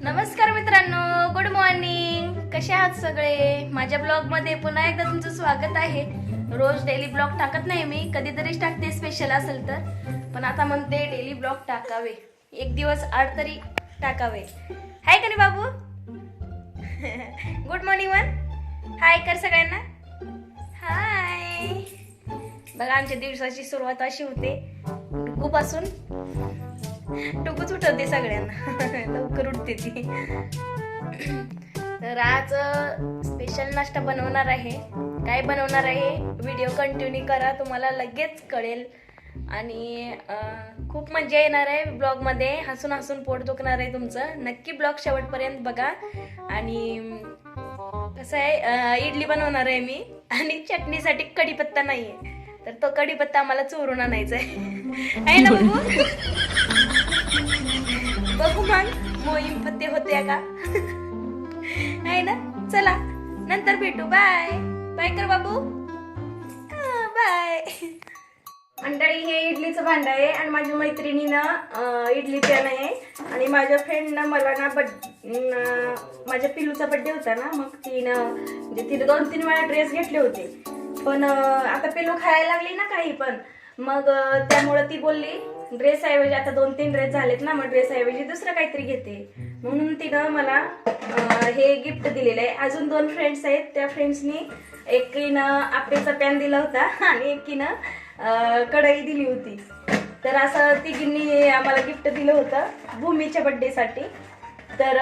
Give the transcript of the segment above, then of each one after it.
नमस्कार मित्रांनो good morning कसे आहात सगळे? माझ्या ब्लॉगमध्ये पुन्हा एकदा तुमचं स्वागत आहे. रोज डेली ब्लॉग टाकत नाही मी कधीतरीच टाकते स्पेशल असेल तर. पण आता म्हणते डेली ब्लॉग टाकावे. एक दिवस आड तरी टाकावे. हाय का नाही बाबू. Good morning one. हाय कर सगळ्यांना. हाय बघा आमच्या दिवसाची सुरुवात अशी होते. डुकूपासून. डुकूच उठवते सगळ्यांना. लवकर उठते ती. तर आज स्पेशल नाश्ता बनवणार आहे. काय बनवणार आहे? व्हिडिओ कंटिन्यू करा तुम्हाला लगेच कळेल. आणि खूप मजा येणार आहे ब्लॉगमध्ये हसून हसून पोट दुखणार आहे तुमचं. नक्की ब्लॉग शेवटपर्यंत बघा. आणि कसं आहे इडली बनवणार आहे मी. आणि चटणीसाठी कढीपत्ता नाही आहे तर तो कढीपत्ता आम्हाला चोरून आणायचा आहे. आहे ना बाबू? बघू मग मोहीम फते होते का? आहे ना? चला नंतर भेटू. बाय बाय कर बाबू. बाय मंडळी हे इडलीचं भांड आहे आणि माझ्या मैत्रिणीनं इडली पॅन आहे. आणि माझ्या फ्रेंडनं मला ना बड माझ्या पिल्लूचा बड्डे होता ना मग तिनं म्हणजे तिने दोन तीन वेळा ड्रेस घेतले होते. पण आता पिल्लू खायला लागली ना काही पण. मग त्यामुळं ती बोलली ड्रेस ऐवजी आता दोन तीन ड्रेस झालेत ना मग ड्रेस ऐवजी दुसरं काहीतरी घेते. म्हणून तिनं मला हे गिफ्ट दिलेलं आहे. अजून दोन फ्रेंड्स आहेत. त्या फ्रेंड्सनी एकीनं आपेचा पॅन दिला होता आणि एकीनं कढई दिली होती. तर असं तिघींनी आम्हाला गिफ्ट दिलं होतं भूमीच्या बड्डेसाठी तर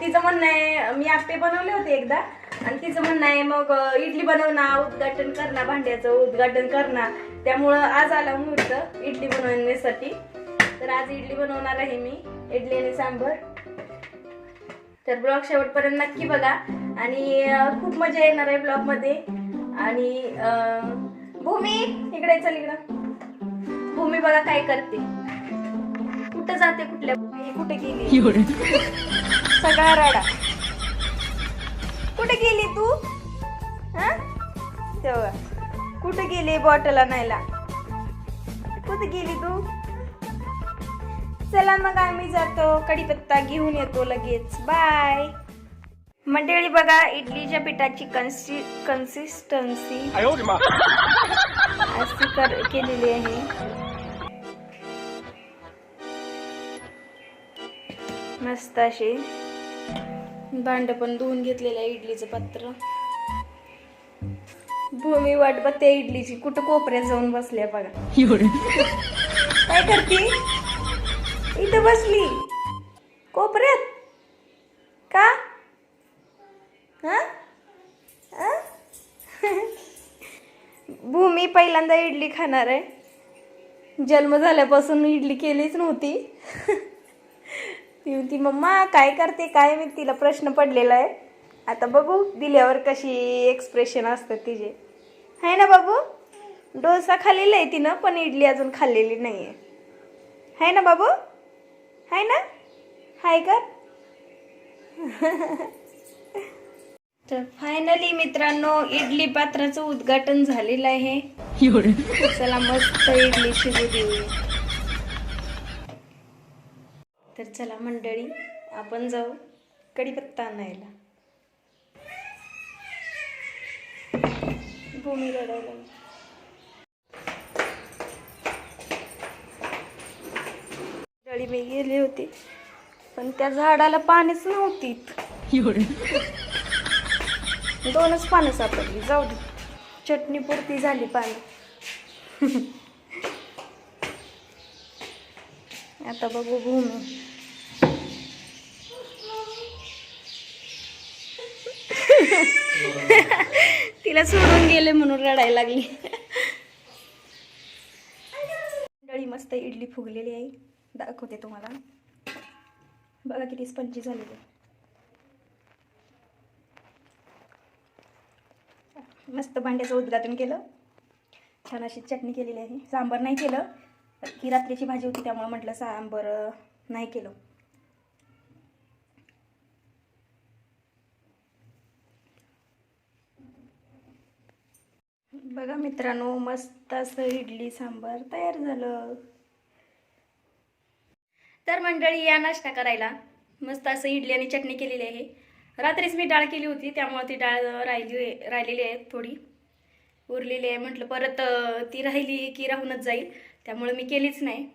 तिचं म्हणणं आहे मी आप्पे बनवले होते एकदा. आणि तिचं म्हणणं आहे मग इडली बनव ना उद्घाटन कर ना भांड्याचं उद्घाटन कर ना त्यामुळं आज आला मुहूर्त इडली बनवण्यासाठी. तर आज इडली बनवणार आहे मी इडली आणि सांबर. तर ब्लॉग शेवटपर्यंत नक्की बघा. आणि खूप मजा येणार आहे ब्लॉगमध्ये आणि भूमी इकडे चल इकडं. भूमी बघा काय करते. कुठं जाते कुठल्या कुठे गेली? सगळा राडा. कुठे गेली तू? कुठे गेली बॉटल आणायला कुठे गेली तू? चला मग आम्ही जातो. कढीपत्ता घेऊन येतो लगेच. बाय मंडळी बघा इडलीच्या पिठाची कन्सि कन्सिस्टन्सी अशी केलेली आहे. मस्त अशी. भांड पण धुवून घेतलेलं आहे इडलीचं पात्र. भूमी वाट बघते इडलीची. कुठं कोपऱ्यात जाऊन बसल्या बघा. काय करते? इथं बसली. कोपऱ्यात? का? हा? हा? भूमी पहिल्यांदा इडली खाणार आहे. जन्म झाल्यापासून इडली केलीच नव्हती. ती म्हणती मम्मा काय करते काय मी तिला प्रश्न पडलेला आहे. आता बघू दिल्यावर कशी एक्सप्रेशन असतात तिचे. आहे ना बाबू डोसा खाल्लेला आहे तिनं पण इडली अजून खाल्लेली नाही आहे ना बाबू आहे ना हाय कर. तर फायनली मित्रांनो इडली पात्राचं उद्घाटन झालेलं आहे. चला मस्त इडली शिजू देऊया. तर चला मंडळी आपण जाऊ कढीपत्ता आणायला. भूमी लागली. मंडळी मी गेले होते पण त्या झाडाला पाणीच नव्हती दोनच पानं सापडली जाऊ दे. चटणी पुरती झाली पाणी. आता बघू भूमी तिला सोडून गेले म्हणून रडायला लागली. मंडळी मस्त इडली फुगलेली आहे. दाखवते तुम्हाला. बघा किती स्पंजी झालेली मस्त भांड्याचं उद्घाटन केलं. छान अशी चटणी केलेली आहे. सांबार नाही केलं. ही रात्रीची भाजी होती त्यामुळे म्हटलं सांबर नाही केलं. बघा मित्रांनो मस्त असं इडली सांबर तयार झालं. तर मंडळी या नाश्ता करायला. मस्त असं इडली आणि चटणी केलेली आहे. रात्रीच मी डाळ केली होती त्यामुळे ती डाळ राहिली राहिलेली आहे थोडी. उरलेली आहे म्हटलं परत ती राहिली की राहूनच जाईल. त्यामुळे मी केलीच नाही.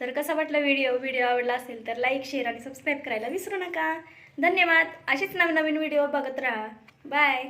तर कसा वाटला व्हिडिओ व्हिडिओ आवडला असेल तर लाईक शेअर आणि सबस्क्राईब करायला विसरू नका. धन्यवाद. अशीच नवनवीन व्हिडिओ बघत राहा. बाय